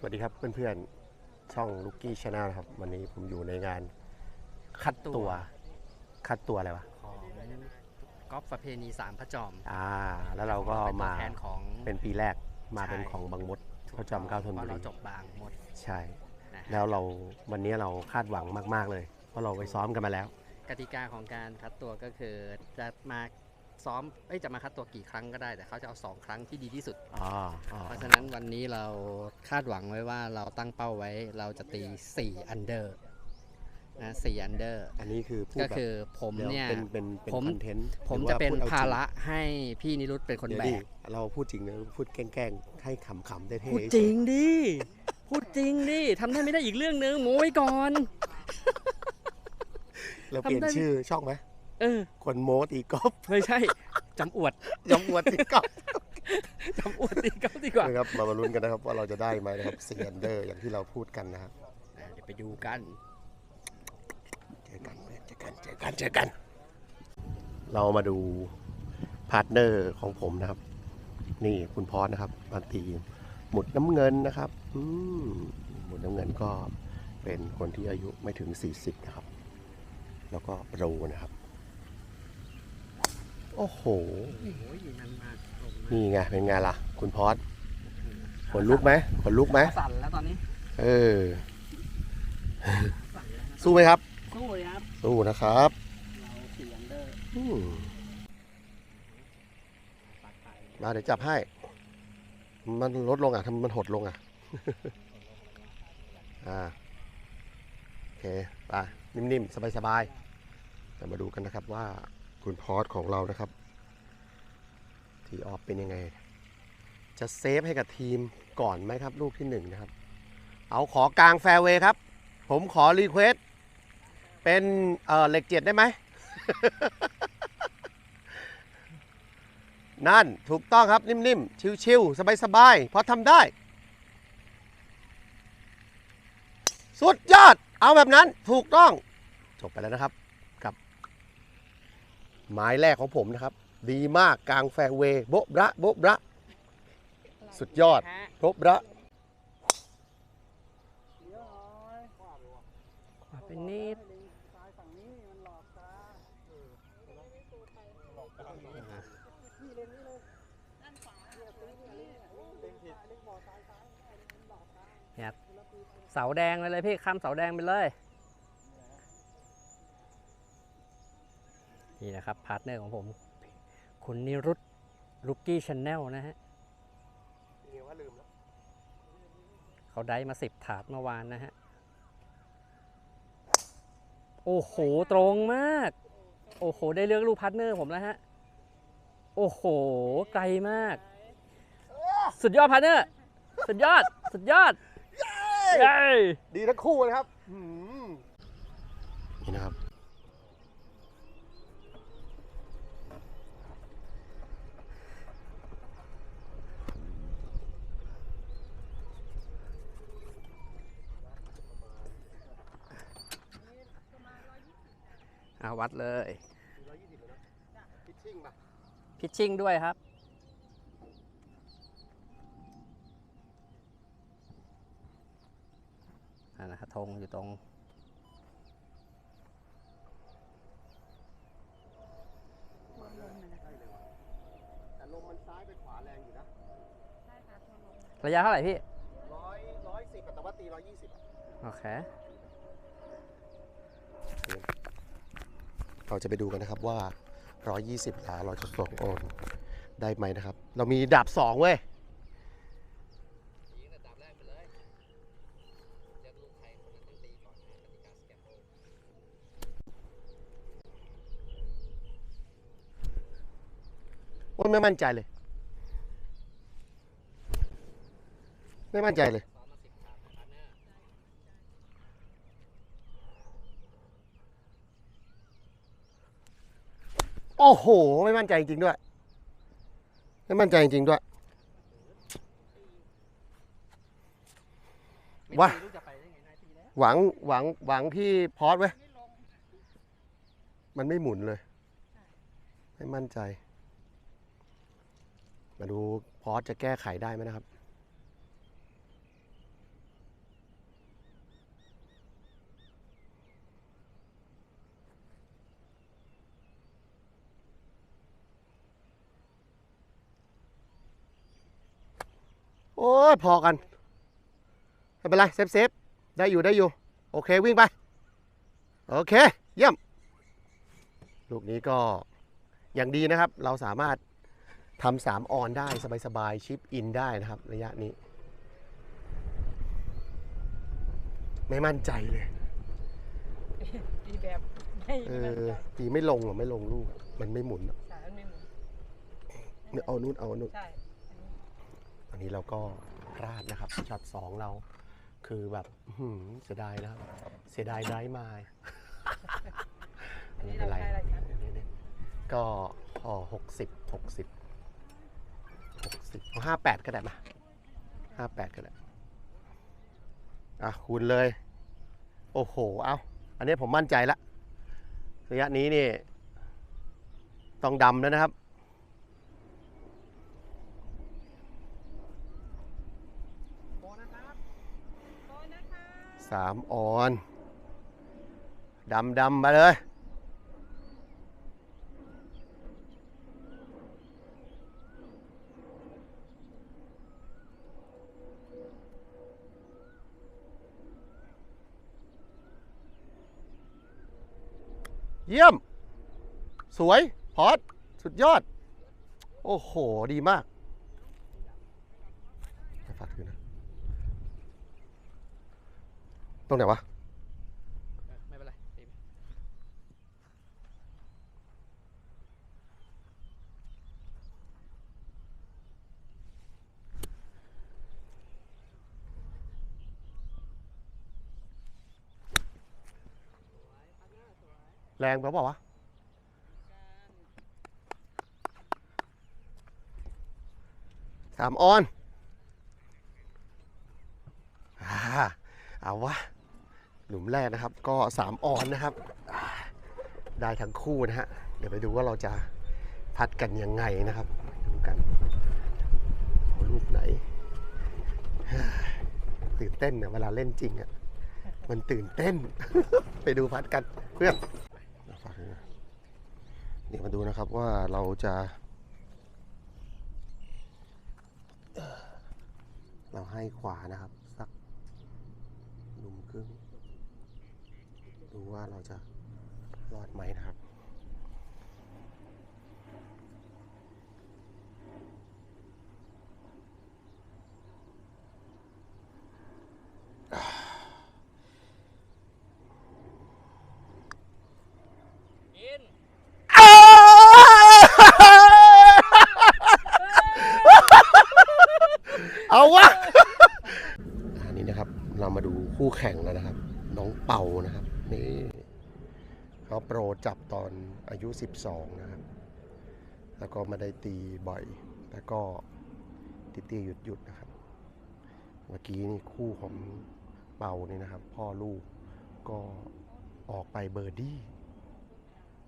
สวัสดีครับเพื่อนๆ ช่องลูกกี้ชาแนลครับ วันนี้ผมอยู่ในงานคัดตัว คัดตัวอะไรวะ ของกอล์ฟประเพณีสามพระจอม อ่า แล้วเราก็เป็นตัวมาแทนของเป็นปีแรกมาใช่ เป็นของบางมดพระจอมเกล้าธนเพบุราะรีเราจบบางหมดใช่ นะแล้วเราวันนี้เราคาดหวังมากๆเลย เพราะเราไปซ้อมกันมาแล้ว กติกาของการคัดตัวก็คือจะมา ซ้อมเอ้ยจะมาคัดตัวกี่ครั้งก็ได้ แต่เขาจะเอาสองครั้งที่ดีที่สุดอ๋ออ๋อเพราะฉะนั้นวันนี้เราคาดหวังไว้ว่าเราตั้งเป้าไว้เราจะตี 4 อันเดอร์นะ4อันเดอร์ อันนี้คือพูดก็แบบคือผมดี๋วเนี่ย เป็นเป็นเป็นผม คอนเทนต์ผมหรือจะว่าเป็นพูดอจงภาระให้พี่นิรุตเป็นคนเดี๋ยวแบดิกเราพูดจริงนะพูดแกล้งๆให้ขำๆได้เท่พูดจริงดิ พูดจริงดิทำได้ไม่ได้อีกเรื่องนึงโม้ไว้ก่อน เราเปลี่ยนทำได้ ชื่อช่องไหม เออ คนโม้ตีกอล์ฟไม่ใช่จำอวดยำอวดตีกอล์ฟจำอวดดีก็ดีกว่านะครับมามาลุ้นกันนะครับว่าเราจะได้ไหมนะครับซีอันเดอร์อย่างที่เราพูดกันนะครับอ่าเดี๋ยวไปดูกัน เจอกันเจอกันเจอกันเจอกัน เรามาดูพาร์ทเนอร์ของผมนะครับ นี่คุณพอสนะครับมาตีหมุดน้ำเงินนะครับอืมหมุดน้ำเงินก็เป็นคนที่อายุไม่ถึง 40 นะครับ แล้วก็โปรนะครับ โอ้โหโอ้ยนั่นมากลงนี่ไงเป็นไงล่ะ คุณพอสขนลุกไหมขนลุกไหมสั่นแล้วตอนนี้ เออ สู้ไหมครับ สู้เลยครับ สู้นะครับเราสี่อันเดอร์อืมปัดไปมาเดี๋ยวจับให้ มันลดลงอะทำไมมันหดลงอะ อ่า โอเค ไป นิ่มๆ สบายๆแต่มาดูกันนะครับว่า คุณพอสของเรานะครับ ทีออฟเป็นยังไง จะเซฟให้กับทีมก่อนไหมครับ ลูกที่หนึ่งนะครับ เอาขอกลางแฟร์เวย์ครับ ผมขอรีเควสเป็นเออเหล็กเจ็ดได้ไหม นั่นถูกต้องครับนิ่มๆ ชิวๆ สบายๆ เพราะทำได้ สุดยอด เอาแบบนั้นถูกต้อง จบไปแล้วนะครับ หมายแรกของผมนะครับ ดีมากกลางแฟร์เวย์โบ๊ะบระโบ๊ะบระสุดยอดโบ๊ะบระขวาเป็นนิดเนี่ยเสาแดงไปเลยพี่ข้ามเสาแดงไปเลย นี่นะครับพาร์ทเนอร์ของผม คุณนิรุตลุกกี้ชาแนลนะฮะเขาได้มาสิบถาดเมื่อวานนะฮะ โอ้โห ตรงมาก โอ้โห ได้เลือกลูกพาร์ทเนอร์ผมแล้วฮะ โอ้โห ไกลมาก สุดยอดพาร์ทเนอร์ สุดยอด สุดยอด เย้ ดีทั้งคู่นะครับหืมนี่นะครับ อาวัดเลยพิชชิ่งป่ะพิชชิ่งด้วยครับ อ่านะครับธงอยู่ตรง แต่ลมมันซ้ายไปขวาแรงอยู่นะระยะเท่าไหร่พี่ร้อยร้อยสิบแต่ว่าตีร้อยยี่สิบโอเค เราจะไปดูกันนะครับว่า 120หลาเราจะส่งโอนได้ไหมนะครับ เรามีดาบสองเว้ยโอ้ยไม่มั่นใจเลย ไม่มั่นใจเลย โอ้โห ไม่มั่นใจจริงๆด้วย ไม่มั่นใจจริงๆด้วยวะไม่รู้จะไปได้ไงนายตีแล้วหวังหวังหวังพี่พอสไว้ยมันไม่หมุนเลย ไม่มั่นใจ มาดูพอสจะแก้ไขได้ไหมนะครับ ยพอกันไม่เป็นไรเซฟเซฟได้อยู่ได้อยู่ โอเควิ่งไป โอเค เยี่ยม ลูกนี้ก็อย่างดีนะครับ เราสามารถทำสามออนได้สบายๆชิปอินได้นะครับ ระยะนี้ ไม่มั่นใจเลยตีแบบไม่เอมั่นอใจตีไม่ลงอะไม่ลงลูกมันไม่หมุนอะสารไม่หมุนเนี่ยเอานู่นเอานู่น ใช่อันนี้เราก็ พลาดนะครับช็อตสองเรา คือแบบอื้อหือเสียดายนะครับเสียดายไร้มา อันไม่นี้เป็เรานไรได้อะไรครับนี่ๆก็พอหกสิบหกสิบหกสิบเอาห้าแปดก็ได้มาห้าแปดก็ได้อะคูณเลย โอ้โห เอาอันนี้ผมมั่นใจละระยะนี้นี่ ต้องดำแล้วนะครับโบนะครับโบนะคะ สามออนดำดำมาเลยเยี่ยม สวย พอด สุดยอด โอ้โห ดีมากฝากถือนะ ตรงไหนวะ ไม่เป็นไรตีไปแรงเปล่าวะสามออน อ่า เอาวะ หลุมแรกนะครับ ก็สามออนนะครับ ได้ทั้งคู่นะฮะ เดี๋ยวไปดูว่าเราจะพัดกันยังไงนะครับ ดูกันเอาลูกไหน ตื่นเต้นเนี่ยเวลาเล่นจริงอะ่ะ มันตื่นเต้น ไปดูพัดกันเพื่อนเดี๋ยวมาดูนะครับว่าเราจะเราให้ขวานะครับ สักหลุมครึ่ง ดูว่าเราจะรอดไหมนะครับ กิน เอาวะ อันนี้นะครับ เรามาดูคู่แข่งแล้วนะครับ น้องเป่านะครับ นี่ เขาโปรจับตอนอายุ 12 นะครับ แล้วก็มาได้ตีบ่อย แล้วก็ตีตีหยุดหยุดนะครับ เมื่อกี้นี่คู่ของเปานี่นะครับ พ่อลูกก็ออกไปเบอร์ดี้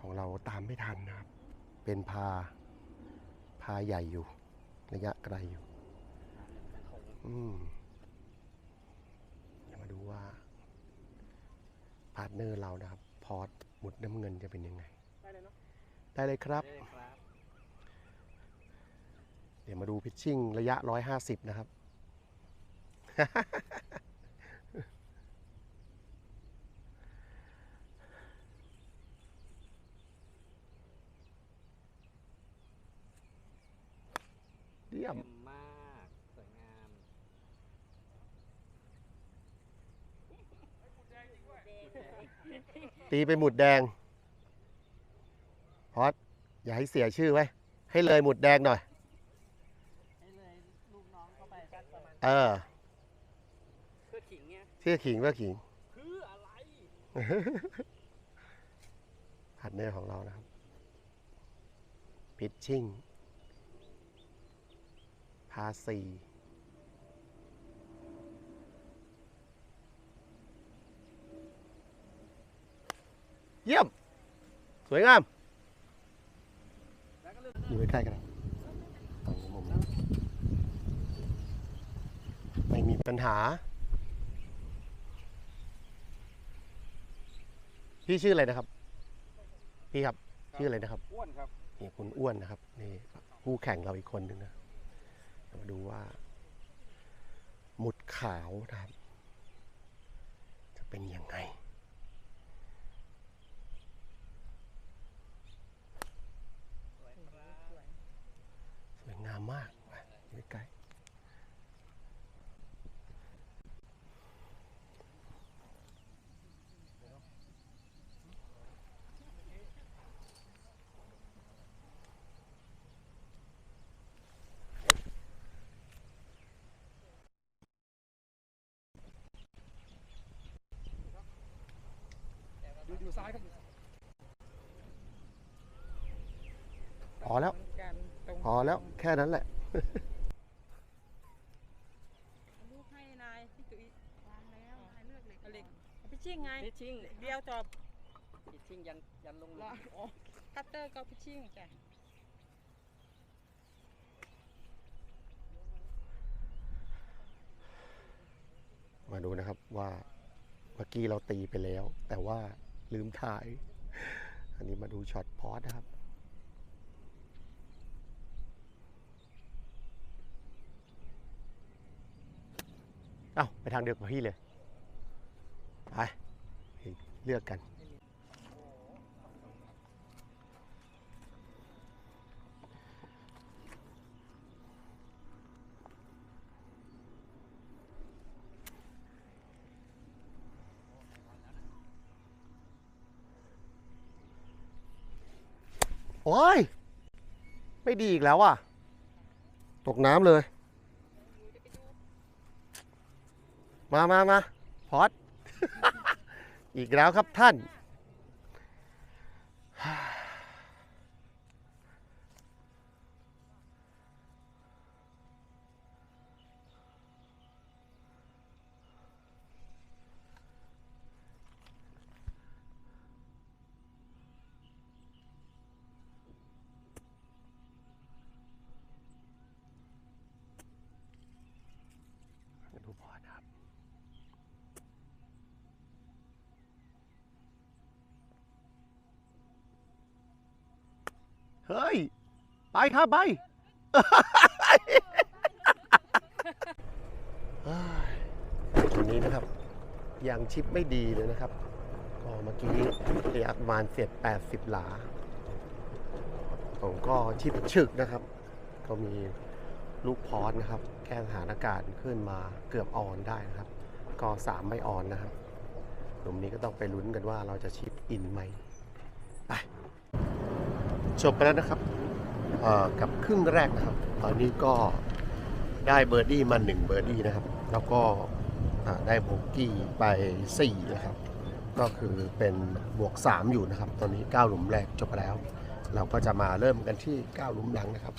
ของเราตามไม่ทันนะครับ เป็นพาพาใหญ่อยู่ ระยะไกลอยู่อืมเดี๋ยวมาดูว่าพาร์ทเนอร์เรานะครับ พอร์ตหมุดน้ำเงินจะเป็นยังไง ได้เลยเนาะได้เลยครับ ได้เลยครับเดี๋ยวมาดูพิชชิ่งระยะ 150 นะครับ เยี่ยม เยี่ยมมาก สวยงาม ตีไปหมุดแดงพอดอย่าให้เสียชื่อไว้ให้เลยหมุดแดงหน่อยให้เลยลูกน้องเข้าไปกันประมาณเออเพื่อขิงเนี่ยเชื่อขิงว่าขิงคืออะไรพาร์ทเนอร์ของเรานะครับพิชชิ่งพาสี เยี่ยม สวยงามแล้วก็เลือกอยู่ใกล้ๆกันนะตรงมุมนี้ไม่มีปัญหา พี่ชื่ออะไรนะครับ พี่ครับ ชื่ออะไรนะครับ อ้วนครับ นี่คุณอ้วนนะครับ นี่คู่แข่งเราอีกคนหนึ่งนะเดี๋ยวมาดูว่า หมุดขาวนะครับ จะเป็นยังไง สวยงามมากไปอยู่ใกล้พอแล้ว กันตรง พอ แล้วแค่นั้นแหละลูกให้นายพี่ตุ้ยวางแล้วนายเลือกเหล็กเอาเหล็กเอาพิชชิ่งไงพิชชิ่งเดียวจบพิชชิ่งยันยันลงรออ๋อคัตเตอร์ก็พิชชิ่งจ้ะมาดูนะครับว่าเมื่อกี้เราตีไปแล้ว แต่ว่าลืมถ่าย อันนี้มาดูช็อตพอสนะครับ เอ้าไปทางเดียวกับพี่เลยไปเลือกกัน โอ้ย ไม่ดีอีกแล้วอะ ตกน้ำเลย มามามาพอด อีกแล้วครับท่าน เฮ้ย ไปครับไปวันนี้นะครับยังชิปไม่ดีเลยนะครับก็เมื่อกี้เรียกประมาณเสร็จ80หลา ผมก็ชิปฉึกนะครับ ก็มีลูกพอสนะครับแค่สถานการณ์ขึ้นมาเกือบออนได้นะครับ ก็สามไม่ออนนะครับหลุมนี้ก็ต้องไปลุ้นกันว่าเราจะชิปอินไหม จบไปแล้วนะครับกับครึ่งแรกนะครับ ตอนนี้ก็ได้เบอร์ดี้มาหนึ่งเบอร์ดี้นะครับ แล้วก็ได้โบกี้ไป4นะครับ ก็คือเป็นบวก 3 อยู่นะครับ ตอนนี้ 9 หลุมแรกจบไปแล้ว เราก็จะมาเริ่มกันที่ 9 หลุมหลังนะครับ